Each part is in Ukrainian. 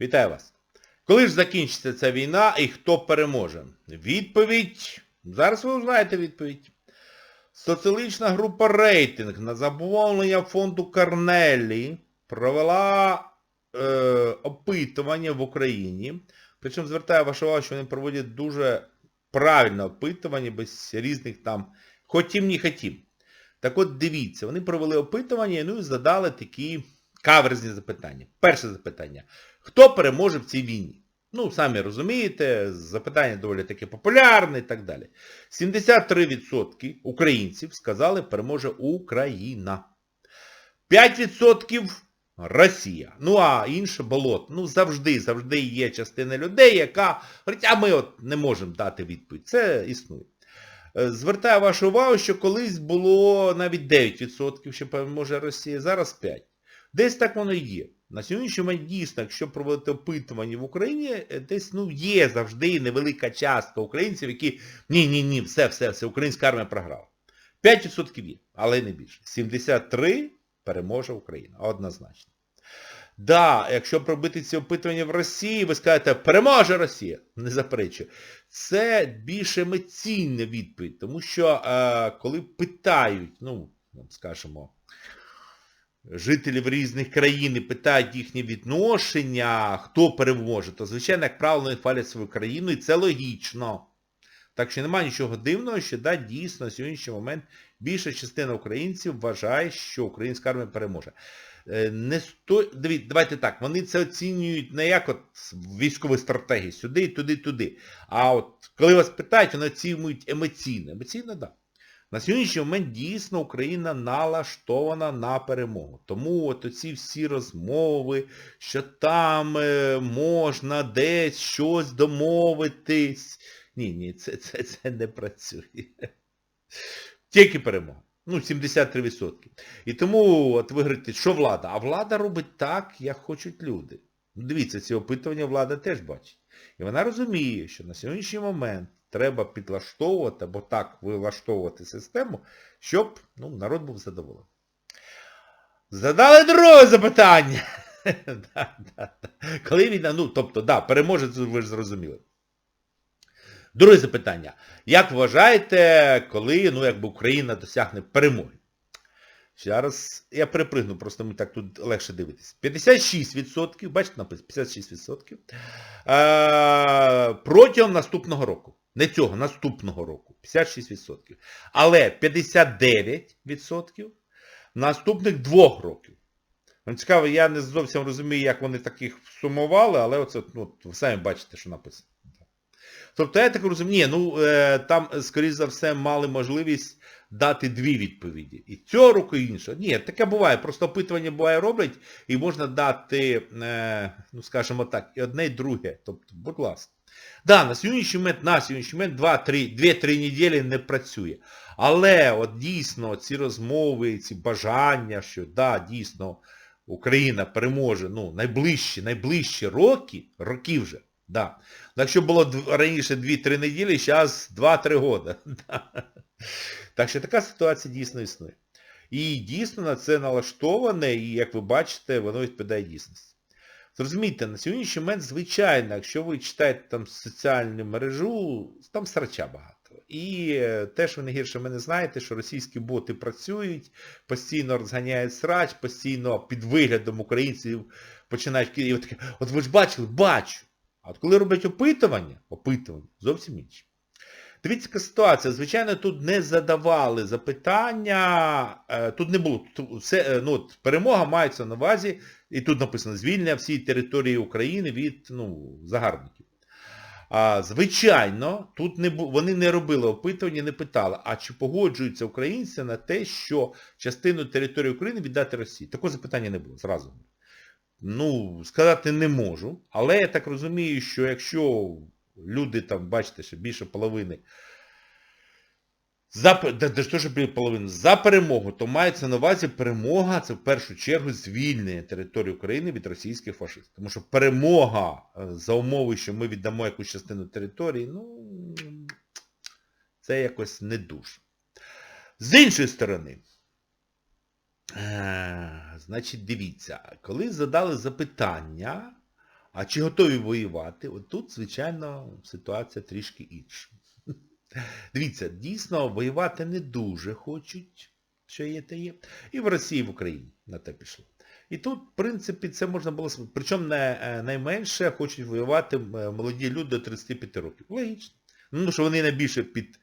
Вітаю вас. Коли ж закінчиться ця війна і хто переможе? Відповідь. Зараз ви знаєте відповідь. Соціологічна група рейтинг на замовлення фонду Карнелі провела е, опитування в Україні. Причому звертаю вашу увагу, що вони проводять дуже правильне опитування, без різних там хотім не хотім. Так от дивіться, вони провели опитування ну і задали такі каверзні запитання. Перше запитання. Хто переможе в цій війні? Ну, самі розумієте, запитання доволі таке популярне і так далі. 73% українців сказали, переможе Україна. 5% Росія. Ну, а інше болото. Ну, завжди, завжди є частина людей, яка говорить, а ми от не можемо дати відповідь. Це існує. Е, Звертаю вашу увагу, що колись було навіть 9%, що переможе Росія, зараз 5%. Десь так воно і є. На сьогоднішній момент дійсно, якщо проводити опитування в Україні, е, десь ну, є завжди невелика частка українців, які ні-ні-ні, все, все, все, українська армія програла. 5% є, але не більше. 73% переможе Україна. Однозначно. Да, якщо пробити ці опитування в Росії, ви скажете, переможе Росія. Не заперечую. Це більш емоційна відповідь, тому що е, коли питають, ну, скажімо, жителів різних країн і питають їхнє відношення, хто переможе, то, звичайно, як правило, хвалять свою країну, і це логічно. Так що немає нічого дивного, що да, дійсно на сьогоднішній момент більша частина українців вважає, що українська армія переможе. Е, Не сто... Дивіться, давайте так, вони це оцінюють не як от військові стратегії, сюди, туди, туди. А от коли вас питають, вони оцінюють емоційно. Емоційно, так. Да. На сьогоднішній момент дійсно Україна налаштована на перемогу. Тому от оці всі розмови, що там е, можна десь щось домовитись. Ні, ні, це, це, це не працює. Тільки перемога. Ну, 73%. І тому от ви говорите, що влада? А влада робить так, як хочуть люди. Ну, Дивіться, ці опитування влада теж бачить. І вона розуміє, що на сьогоднішній момент треба підлаштовувати або так вилаштовувати систему, щоб ну, народ був задоволений. Задали друге запитання. Коли війна, ну, тобто, да, переможе, ви ж зрозуміли. Друге запитання. Як вважаєте, коли ну, якби Україна досягне перемоги? Зараз я перепригну, просто мені так тут легше дивитись. 56%, бачите написано, 56% е, протягом наступного року. Не цього, наступного року. 56%. Але 59% наступних двох років. Вам цікаво, я не зовсім розумію, як вони таких сумували, але оце, ну, ви самі бачите, що написано. Тобто я так розумію, ні, ну е, там, скоріш за все, мали можливість дати дві відповіді. І цього року, і іншого. Ні, таке буває. Просто опитування буває роблять, і можна дати, е, ну скажімо так, і одне, і друге. Тобто, будь ласка. Да, на сьогоднішній момент, на сьогоднішній момент 2-3 неділі не працює. Але от дійсно ці розмови, ці бажання, що да, дійсно Україна переможе ну, найближчі, найближчі роки, роки вже. Да. Ну, Якщо було раніше 2-3 неділі, зараз 2-3 роки. Так що така ситуація дійсно існує. І дійсно на це налаштоване, і як ви бачите, воно відповідає дійсності. Зрозумійте, на сьогоднішній момент, звичайно, якщо ви читаєте там соціальну мережу, там срача багато. І теж те, що ви не гірше мене знаєте, що російські боти працюють, постійно розганяють срач, постійно під виглядом українців починають... І от, таке, от ви ж бачили, бачу. А от коли роблять опитування, опитування, зовсім інше. Дивіться, яка ситуація. Звичайно, тут не задавали запитання, е, тут не було. Все, е, ну, перемога мається на увазі, і тут написано звільнення всієї території України від ну, загарбників. А, звичайно, тут не вони не робили опитування, не питали, а чи погоджуються українці на те, що частину території України віддати Росії. Такого запитання не було, зразу. Ну, сказати не можу, але я так розумію, що якщо люди там, бачите, що більше половини за, да, да, що ж більше за перемогу, то мається на увазі перемога, це в першу чергу звільнення території України від російських фашистів. Тому що перемога е, за умови, що ми віддамо якусь частину території, ну, це якось не дуже. З іншої сторони, е, значить, дивіться, коли задали запитання, А чи готові воювати? От тут, звичайно, ситуація трішки інша. Дивіться, дійсно, воювати не дуже хочуть, що є те є. І в Росії, і в Україні на те пішло. І тут, в принципі, це можна було... Причому е, найменше хочуть воювати е, молоді люди до 35 років. Логічно. Ну, що вони найбільше під,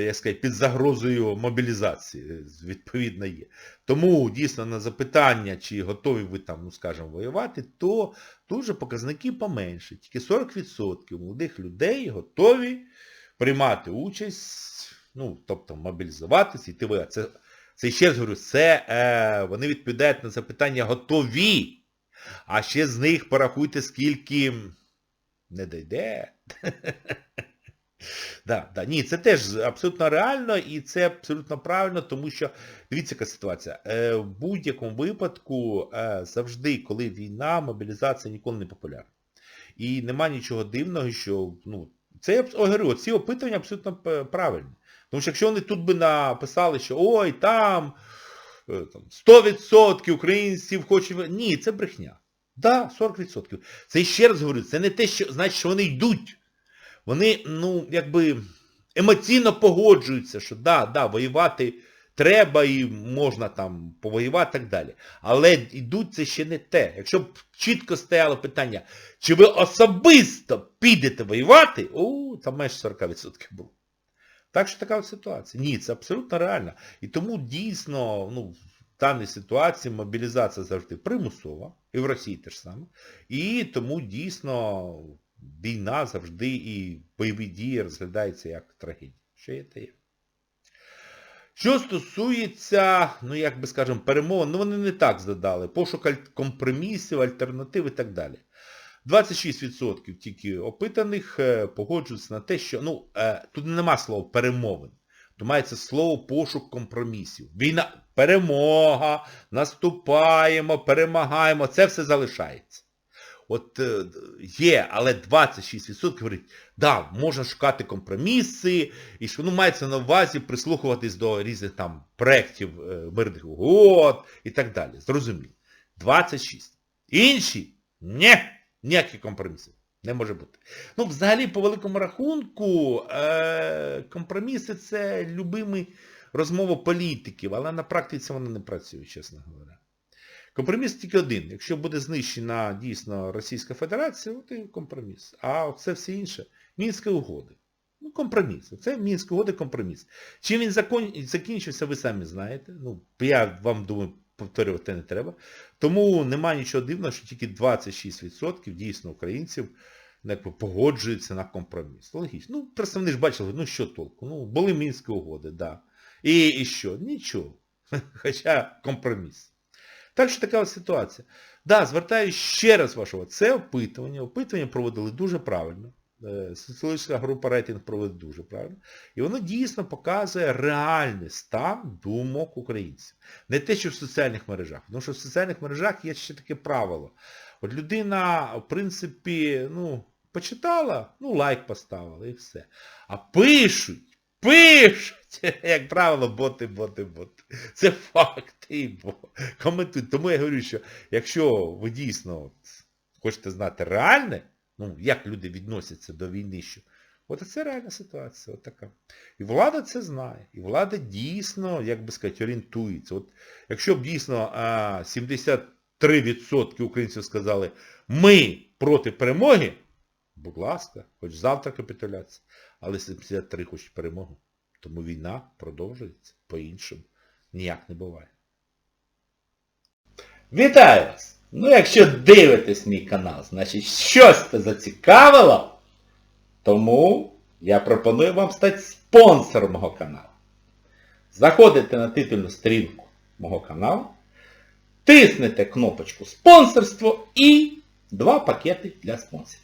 як сказати, під загрозою мобілізації, е, відповідно, є. Тому, дійсно, на запитання, чи готові ви там, ну, скажімо, воювати, то дуже показники поменші. Тільки 40% молодих людей готові приймати участь, ну, тобто мобілізуватися, йти воювати. Це, це ще раз говорю, це е, вони відповідають на запитання готові. А ще з них порахуйте, скільки не дойде. Да, да. Ні, це теж абсолютно реально і це абсолютно правильно, тому що, дивіться, яка ситуація. Е, в будь-якому випадку е, завжди, коли війна, мобілізація ніколи не популярна. І нема нічого дивного, що, ну, це я говорю, ці опитування абсолютно правильні. Тому що якщо вони тут би написали, що ой, там, е, там 100% українців хочуть... Ні, це брехня. Да, 40%. Це ще раз говорю, це не те, що значить, що вони йдуть. Вони, ну, якби емоційно погоджуються, що да, да, воювати треба і можна там повоювати і так далі. Але йдуть це ще не те. Якщо б чітко стояло питання, чи ви особисто підете воювати, о, там майже 40% було. Так що така ситуація. Ні, це абсолютно реально. І тому дійсно, ну, в даній ситуації мобілізація завжди примусова, і в Росії теж саме. І тому дійсно війна завжди і бойові дії розглядаються як трагедія. Що є, те є. Що стосується, ну як би скажемо, перемовин, ну вони не так задали, пошук компромісів, альтернатив і так далі. 26% тільки опитаних е, погоджуються на те, що, ну, е, тут нема слова перемовин. То мається слово пошук компромісів. Війна, перемога, наступаємо, перемагаємо, це все залишається. От е, є, але 26% говорить, да, можна шукати компроміси, і що ну, мається на увазі прислухуватись до різних там проєктів е, мирних угод і так далі. Зрозуміло. 26. Інші? Ні, ніяких компромісів. Не може бути. Ну, взагалі, по великому рахунку, е, компроміси це любимі розмова політиків, але на практиці вони не працюють, чесно говоря. Компроміс тільки один. Якщо буде знищена дійсно Російська Федерація, от і компроміс. А це все інше. Мінські угоди. Ну, компроміс. Це Мінські угоди компроміс. Чим він закінчився, ви самі знаєте. Ну, я вам думаю, повторювати не треба. Тому немає нічого дивного, що тільки 26% дійсно українців ну, погоджуються на компроміс. Логічно. Ну, просто вони ж бачили, ну що толку? Ну, були Мінські угоди, так. Да. І, і що? Нічого. Хоча компроміс. Так що така ситуація. Да, звертаю ще раз вашого. Це опитування. Опитування проводили дуже правильно. Е, Соціологічна група рейтинг проводить дуже правильно. І воно дійсно показує реальний стан думок українців. Не те, що в соціальних мережах. Тому що в соціальних мережах є ще таке правило. От людина, в принципі, ну, почитала, ну, лайк поставила і все. А пишуть, пишуть, як правило, боти, боти, боти. Це факти. Коментують. Тому я говорю, що якщо ви дійсно хочете знати реальне, ну, як люди відносяться до війни, що от це реальна ситуація, от така. І влада це знає. І влада дійсно, як би сказати, орієнтується. От якщо б дійсно 73% українців сказали, ми проти перемоги, будь ласка, хоч завтра капітуляція. Але 73 хочуть перемогу. Тому війна продовжується по-іншому. Ніяк не буває. Вітаю вас! Ну, якщо дивитесь мій канал, значить щось це зацікавило, тому я пропоную вам стати спонсором мого каналу. Заходите на титульну сторінку мого каналу, тиснете кнопочку спонсорство і два пакети для спонсорів.